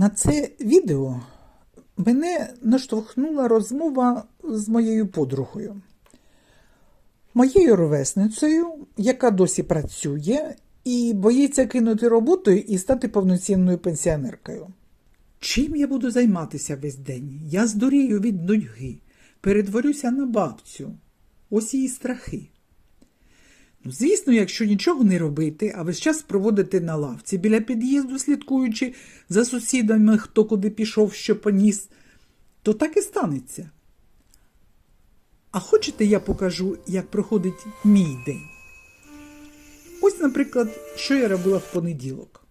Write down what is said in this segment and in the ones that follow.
На це відео мене наштовхнула розмова з моєю подругою, моєю ровесницею, яка досі працює і боїться кинути роботу і стати повноцінною пенсіонеркою. Чим я буду займатися весь день? Я здурію від нудьги, перетворюся на бабцю. Ось її страхи. Ну, звісно, якщо нічого не робити, а весь час проводити на лавці біля під'їзду, слідкуючи за сусідами, хто куди пішов, що поніс, то так і станеться. А хочете, я покажу, як проходить мій день? Ось, наприклад, що я робила в понеділок.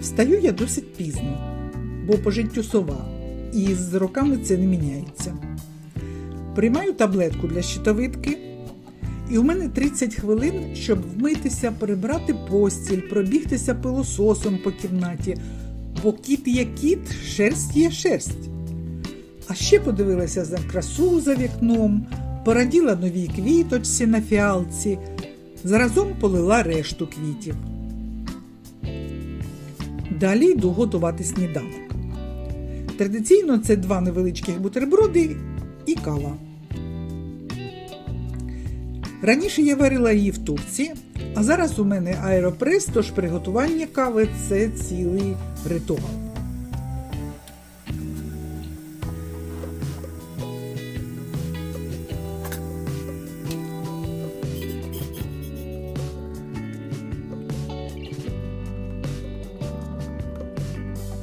Встаю я досить пізно, бо по життю сова, і з роками це не міняється. Приймаю таблетку для щитовидки. І у мене 30 хвилин, щоб вмитися, прибрати постіль, пробігтися пилососом по кімнаті, бо кіт є кіт, шерсть є шерсть. А ще подивилася за красу за вікном, пораділа новій квіточці на фіалці, заразом полила решту квітів. Далі йду готувати сніданок. Традиційно це два невеличких бутерброди і кава. Раніше я варила її в турці, а зараз у мене аеропрес, тож приготування кави це цілий ритуал.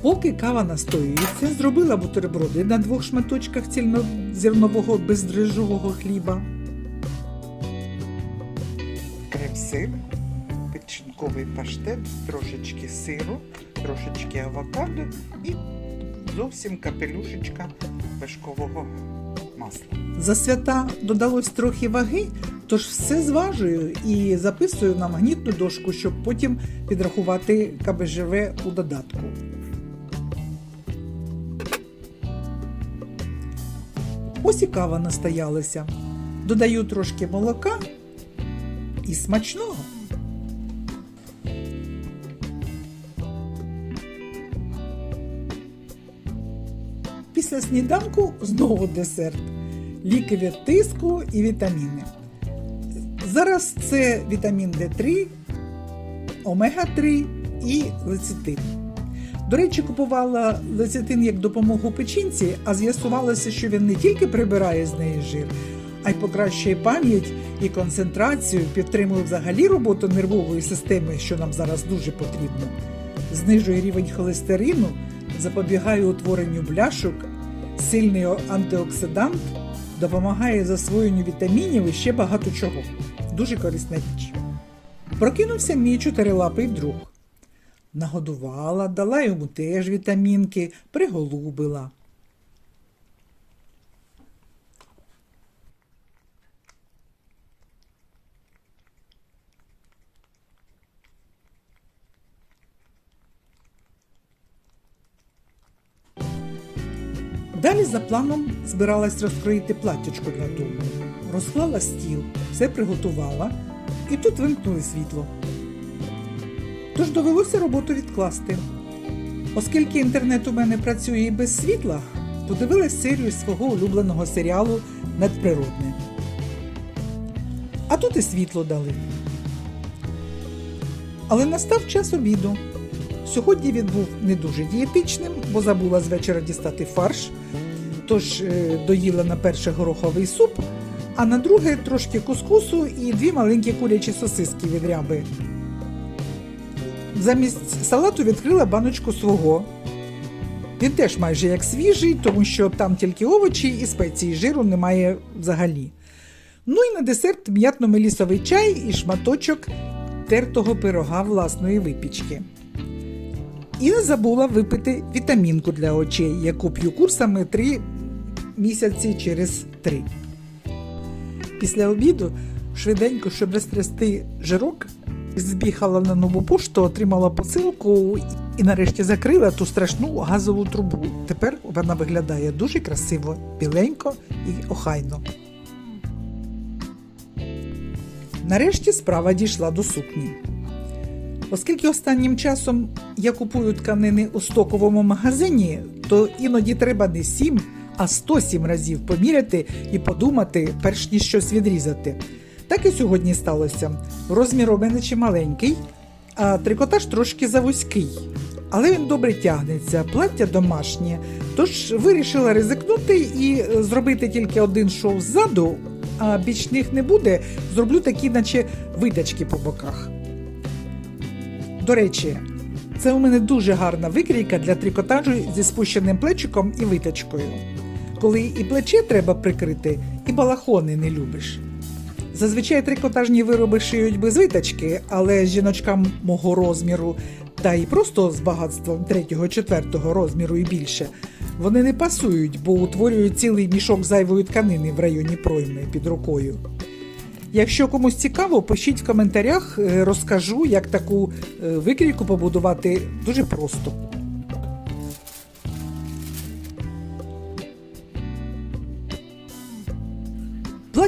Поки кава настоюється, зробила бутерброди на двох шматочках цільнозернового бездрижжового хліба. Крем-сир, печінковий паштет, трошечки сиру, трошечки авокадо і зовсім капелюшечка вершкового масла. За свята додалось трохи ваги, тож все зважую і записую на магнітну дошку, щоб потім підрахувати КБЖВ у додатку. Ось і кава настоялася. Додаю трошки молока і смачного. Після сніданку знову десерт. Ліки від тиску і вітаміни. Зараз це вітамін D3, омега-3 і лецитин. До речі, купувала лецитин як допомогу печінці, а з'ясувалося, що він не тільки прибирає з неї жир, а й покращує пам'ять і концентрацію, підтримує взагалі роботу нервової системи, що нам зараз дуже потрібно, знижує рівень холестерину, запобігає утворенню бляшок, сильний антиоксидант, допомагає засвоєнню вітамінів і ще багато чого. Дуже корисна річ. Прокинувся мій чотирилапий друг. Нагодувала, дала йому теж вітамінки, приголубила. Далі за планом збиралась розкроїти платтячко для дому. Розклала стіл, все приготувала, і тут вимкнули світло. Тож довелося роботу відкласти. Оскільки інтернет у мене працює і без світла, подивилась серію свого улюбленого серіалу Надприродне. А тут і світло дали. Але настав час обіду. Сьогодні він був не дуже дієтичним, бо забула з вечора дістати фарш, тож е, доїла на перше гороховий суп, а на друге трошки кускусу і дві маленькі курячі сосиски від ряби. Замість салату відкрила баночку свого. Він теж майже як свіжий, тому що там тільки овочі і спеції жиру немає взагалі. Ну і на десерт м'ятно-мелісовий чай і шматочок тертого пирога власної випічки. І не забула випити вітамінку для очей, яку п'ю курсами 3 місяці через 3. Після обіду швиденько, щоб розтрясти жирок, збігала на нову пошту, отримала посилку і нарешті закрила ту страшну газову трубу. Тепер вона виглядає дуже красиво, біленько і охайно. Нарешті справа дійшла до сукні. Оскільки останнім часом я купую тканини у стоковому магазині, то іноді треба не 7, а 107 разів поміряти і подумати, перш ніж щось відрізати. Так і сьогодні сталося. Розмір у мене чималенький, а трикотаж трошки завузький. Але він добре тягнеться, плаття домашнє. Тож вирішила ризикнути і е, зробити тільки один шов ззаду, а бічних не буде, зроблю такі, наче витачки по боках. До речі, це у мене дуже гарна викрійка для трикотажу зі спущеним плечиком і витачкою. Коли і плече треба прикрити, і балахони не любиш. Зазвичай трикотажні вироби шиють без витачки, але жіночкам мого розміру та й просто з багатством 3-4 розміру і більше вони не пасують, бо утворюють цілий мішок зайвої тканини в районі пройми під рукою. Якщо комусь цікаво, пишіть в коментарях, е, розкажу, як таку е, викрійку побудувати дуже просто.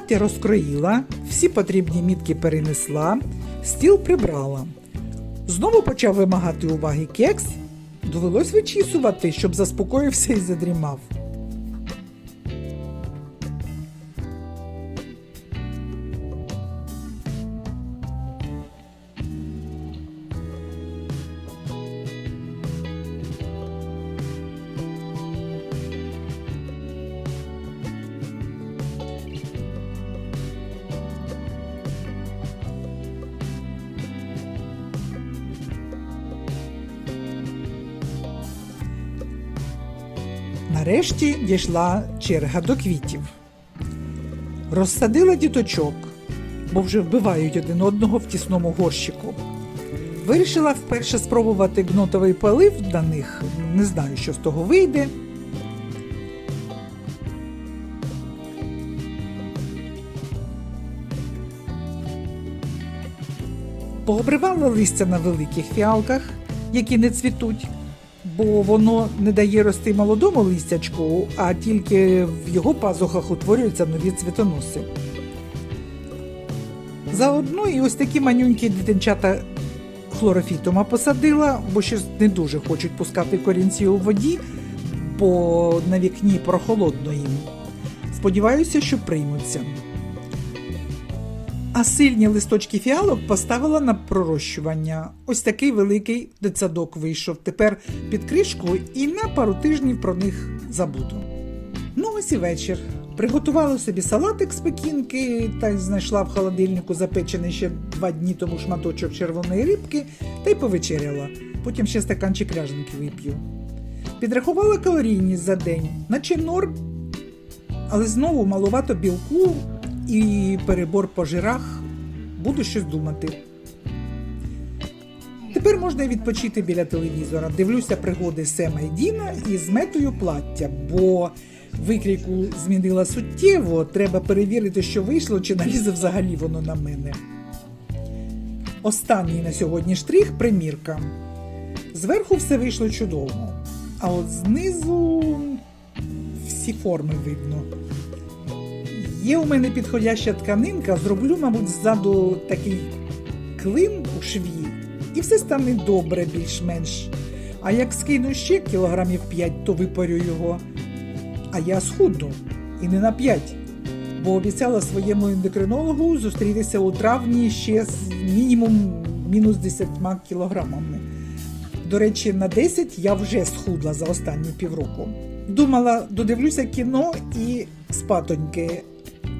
Плаття розкроїла, всі потрібні мітки перенесла, стіл прибрала. Знову почав вимагати уваги кекс. Довелось вичісувати, щоб заспокоївся і задрімав. Нарешті дійшла черга до квітів. Розсадила діточок, бо вже вбивають один одного в тісному горщику. Вирішила вперше спробувати гнотовий полив на них. Не знаю, що з того вийде. Пообривала листя на великих фіалках, які не цвітуть, бо воно не дає рости молодому листячку, а тільки в його пазухах утворюються нові цвітоноси. Заодно і ось такі манюнькі дитинчата хлорофітома посадила, бо щось не дуже хочуть пускати корінці у воді, бо на вікні прохолодно їм. Сподіваюся, що приймуться. А сильні листочки фіалок поставила на пророщування. Ось такий великий дитсадок вийшов. Тепер під кришку і на пару тижнів про них забуду. Ну, ось і вечір. Приготувала собі салатик з пекінки та знайшла в холодильнику запечений ще два дні тому шматочок червоної рибки та й повечеряла. Потім ще стаканчик ряженки вип'ю. Підрахувала калорійність за день, наче норм, але знову малувато білку і перебор по жирах. Буду щось думати. Тепер можна відпочити біля телевізора. Дивлюся пригоди Сема і Діна і зметую плаття, бо викрійку змінила суттєво. Треба перевірити, що вийшло, чи налізе взагалі воно на мене. Останній на сьогодні штрих примірка. Зверху все вийшло чудово, а от знизу всі форми видно. Є у мене підходяща тканинка, зроблю, мабуть, ззаду такий клин у шві, і все стане добре більш-менш. А як скину ще кілограмів 5, то випарю його. А я схудну і не на 5, бо обіцяла своєму ендокринологу зустрітися у травні ще з мінімум мінус 10 кілограмами. До речі, на 10 я вже схудла за останні півроку. Думала, додивлюся кіно і спатоньки.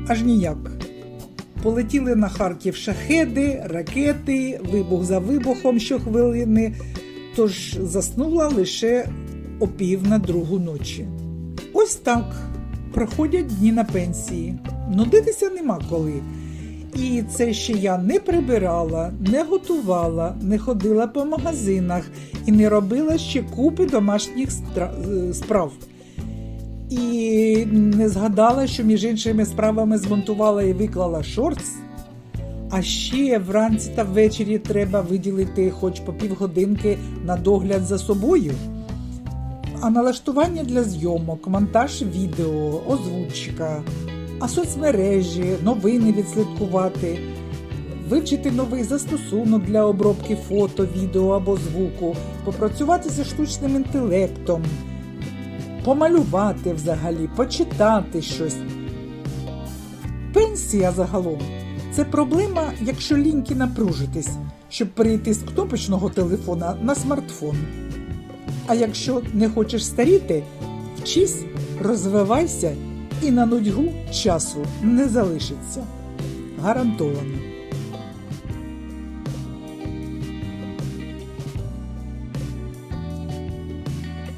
Аж ніяк. Полетіли на Харків шахеди, ракети, вибух за вибухом щохвилини, тож заснула лише о пів на другу ночі. Ось так проходять дні на пенсії. Нудитися нема коли. І це ще я не прибирала, не готувала, не ходила по магазинах і не робила ще купи домашніх е, справ. І не згадала, що між іншими справами змонтувала і виклала шортс. А ще вранці та ввечері треба виділити хоч по півгодинки на догляд за собою. А налаштування для зйомок, монтаж відео, озвучка, а соцмережі, новини відслідкувати. вивчити новий застосунок для обробки фото, відео або звуку, попрацювати зі штучним інтелектом, помалювати взагалі, почитати щось. Пенсія загалом це проблема, якщо ліньки напружитись, щоб перейти з кнопочного телефона на смартфон. А якщо не хочеш старіти, вчись, розвивайся і на нудьгу часу не залишиться. Гарантовано.